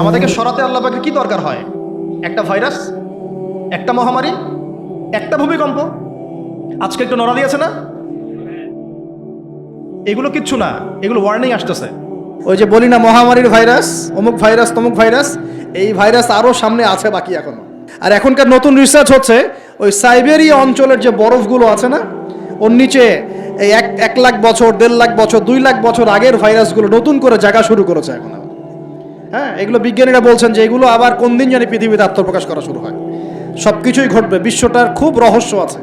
আমাদেরকে সরাতে আল্লাহ পাকের কি দরকার হয়? একটা ভাইরাস, একটা মহামারী, একটা ভূমিকম্প। আজকে একটু নড়া দিয়েছে না? এগুলো কিচ্ছু না, এগুলো ওয়ার্নিং আসতেছে। ওই যে বলি না, মহামারীর ভাইরাস, অমুক ভাইরাস, তমুক ভাইরাস, এই ভাইরাস আরও সামনে আছে, বাকি এখনও। আর এখনকার নতুন রিসার্চ হচ্ছে, ওই সাইবেরিয়া অঞ্চলের যে বরফগুলো আছে না, ওর নিচে এই এক এক লাখ বছর, দেড় লাখ বছর, দুই লাখ বছর আগের ভাইরাসগুলো নতুন করে জায়গা শুরু করেছে এখন। হ্যাঁ এগুলো বিজ্ঞানীরা বলছেন যে এগুলো আবার কোন দিন জানি পৃথিবীতে আত্মপ্রকাশ করা শুরু হয়। সব কিছুই ঘটবে, বিশ্বটার খুব রহস্য আছে।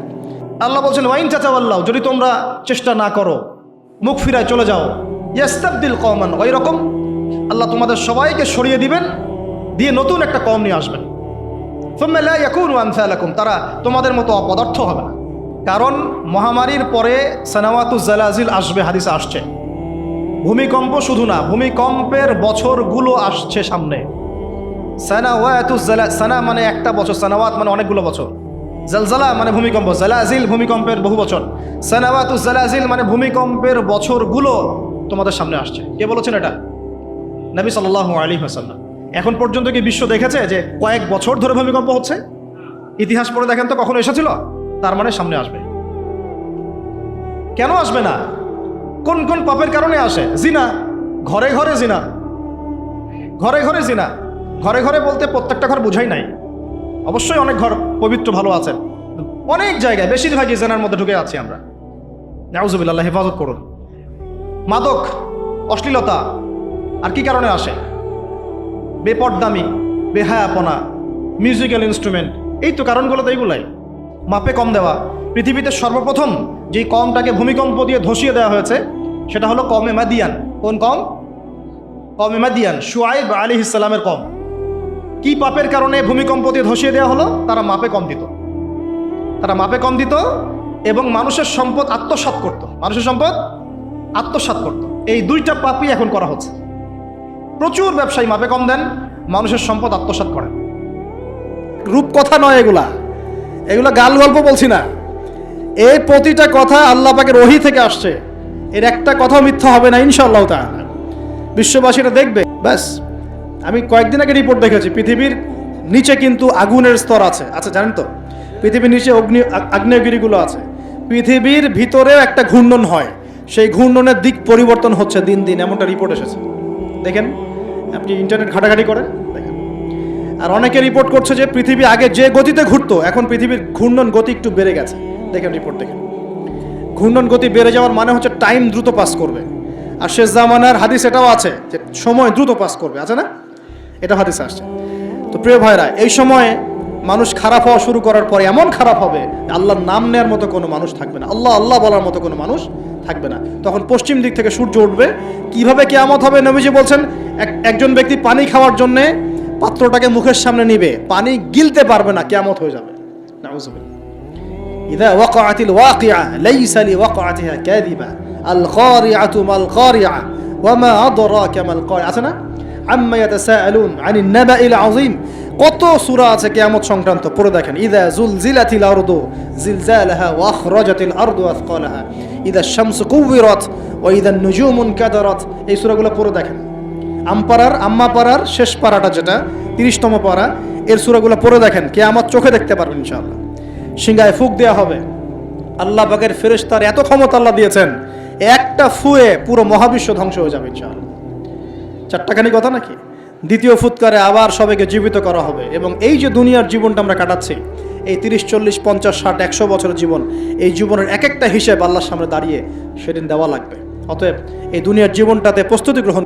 আল্লাহ বলছেন, ওয়াইন চাচা আল্লাহ যদি তোমরা চেষ্টা না করো, মুখ ফিরায় চলে যাও, ইয়াস্তাবদিল কমান ওই রকম আল্লাহ তোমাদের সবাইকে সরিয়ে দিবেন, দিয়ে নতুন একটা কম নিয়ে আসবেন। সুম্মা লা ইয়াকুনু আমসালাকুম, তারা তোমাদের মতো অপদার্থ হবে না। কারণ মহামারীর পরে সানাওয়াতু জালাজিল আসবে, হাদিসে আসছে। ভূমিকম্প শুধু না, ভূমিকম্পের বছরগুলো আসছে সামনে। সানা মানে একটা বছর, সানাওয়াত মানে অনেকগুলো বছর। জালজালা মানে ভূমিকম্প, জালাজিল ভূমিকম্পের বহু বছর। সানাওয়াতু জালাজিল মানে ভূমিকম্পের বছরগুলো তোমাদের সামনে আসছে। কে বলেছেন এটা? নবী সাল্লাল্লাহু আলী হাসাল্লাম এখন পর্যন্ত কি বিশ্ব দেখেছে যে কয়েক বছর ধরে ভূমিকম্প হচ্ছে? ইতিহাস পড়ে দেখেন তো কখনো এসেছিল? তার মানে সামনে আসবে। কেন আসবে না? কোন কোন পাপের কারণে আসে? জিনা। ঘরে ঘরে জিনা। ঘরে ঘরে জিনা। ঘরে ঘরে বলতে প্রত্যেকটা ঘর বুঝাই নাই। অবশ্যই অনেক ঘর পবিত্র, ভালো আছে। অনেক জায়গায়, বেশিরভাগই জেনার মধ্যে ঢুকে আছি আমরা। নাউজুবিল্লাহ, হেফাজত করুন। মাদক, অশ্লীলতা, আর কি কারণে আসে? বেপরদামি, বেহায়াপনা মিউজিক্যাল ইনস্ট্রুমেন্ট এই তো কারণগুলো তো এইগুলাই। মাপে কম দেওয়া। পৃথিবীতে সর্বপ্রথম যেই কমটাকে ভূমিকম্প দিয়ে ধসিয়ে দেওয়া হয়েছে, সেটা হলো কমে মাদিয়ান। কোন কম? কমে মাদিয়ান শুয়াইব আলী ইসলামের কম। কি পাপের কারণে ভূমিকম্প দিয়ে ধসিয়ে দেওয়া হলো? তারা মাপে কম দিত। তারা মাপে কম দিত এবং মানুষের সম্পদ আত্মসাৎ করত। মানুষের সম্পদ আত্মসাৎ করত। এই দুইটা পাপই এখন করা হচ্ছে। প্রচুর ব্যবসায়ী মাপে কম দেন, মানুষের সম্পদ আত্মসাৎ করেন। রূপকথা নয় এগুলা। এগুলো গাল গল্প বলছি না। এই প্রতিটা কথা আল্লাহ পাকের ওহি থেকে আসছে। এর একটা কথা মিথ্যা হবে না, ইনশাআল্লাহ তাআলা। বিশ্ববাসী এটা দেখবে। ব্যাস, আমি কয়েকদিন আগে রিপোর্ট দেখেছি, পৃথিবীর নিচে কিন্তু আগুনের স্তর আছে। আচ্ছা জানেন তো? পৃথিবীর নিচে অগ্নি, আগ্নেয়গিরিগুলো আছে। পৃথিবীর ভিতরেও একটা ঘূর্ণন হয়। সেই ঘূর্ণনের দিক পরিবর্তন হচ্ছে দিন দিন, এমনটা রিপোর্ট এসেছে। দেখেন, আপনি ইন্টারনেট ঘাটাঘাটি করেন আর অনেকে রিপোর্ট করছে যে পৃথিবী আগে যে গতিতে ঘুরতো, এখন পৃথিবীর ঘূর্ণন গতি একটু বেড়ে গেছে। দেখেন রিপোর্ট দেখেন। ঘূর্ণন গতি বেড়ে যাওয়ার মানে হচ্ছে টাইম দ্রুত পাস করবে। আর শেষ জামানার হাদিস এটাও আছে যে সময় দ্রুত পাস করবে। আছে না? এটা হাদিস আসছে। তো প্রিয় ভাইরা, এই সময়ে মানুষ খারাপ হওয়া শুরু করার পরে এমন খারাপ হবে আল্লাহর নাম নেওয়ার মতো কোনো মানুষ থাকবে না। আল্লাহ আল্লাহ বলার মতো কোনো মানুষ থাকবে না। তখন পশ্চিম দিক থেকে সূর্য উঠবে। কীভাবে কেয়ামত হবে নবীজি বলছেন, এক- একজন ব্যক্তি পানি খাওয়ার জন্যে পাত্রটাকে মুখের সামনে নিবে পানি গিলতে পারবে না কেয়ামত হয়ে যাবে নাউজুবিল্লাহ إذا وقعت الواقعة ليس لوقعتها كاذبة القارعة ما القارعة وما أدراك ما القارعة আছে না عما يتساءلون عن النبأ العظيم কত সূরা আছে কিয়ামত সংক্রান্ত পড়ে দেখেন ইদা জুলজিলাতিল আরদু জিলজালাহা ওয়া আখরাজাতিল আরদু আথকালাহা ইদা শামসু কুওয়িরাত ওয়া ইদা নুজুমু কাদারাত এই সূরাগুলো পড়ে দেখেন আমপাড়ার আম্মা পাড়ার শেষ পাড়াটা যেটা, তিরিশতম পাড়া, এর সূরাগুলো পড়ে দেখেন, কিয়ামত চোখে দেখতে পারবেন ইনশাআল্লাহ। সিংহায় ফুক দেওয়া হবে। আল্লাহ পাকের ফেরেশতার এত ক্ষমতা আল্লাহ দিয়েছেন, একটা ফুয়ে পুরো মহাবিশ্ব ধ্বংস হয়ে যাবে ইনশাআল্লাহ। চারটাখানি কথা নাকি? দ্বিতীয় ফুৎকারে আবার সবাইকে জীবিত করা হবে এবং এই যে দুনিয়ার জীবনটা আমরা কাটাচ্ছি, এই তিরিশ, চল্লিশ, পঞ্চাশ, ষাট, একশো বছরের জীবন, এই জীবনের এক একটা হিসেব আল্লাহর সামনে দাঁড়িয়ে সেদিন দেওয়া লাগবে। অতএব এই দুনিয়ার জীবনটাতে প্রস্তুতি গ্রহণ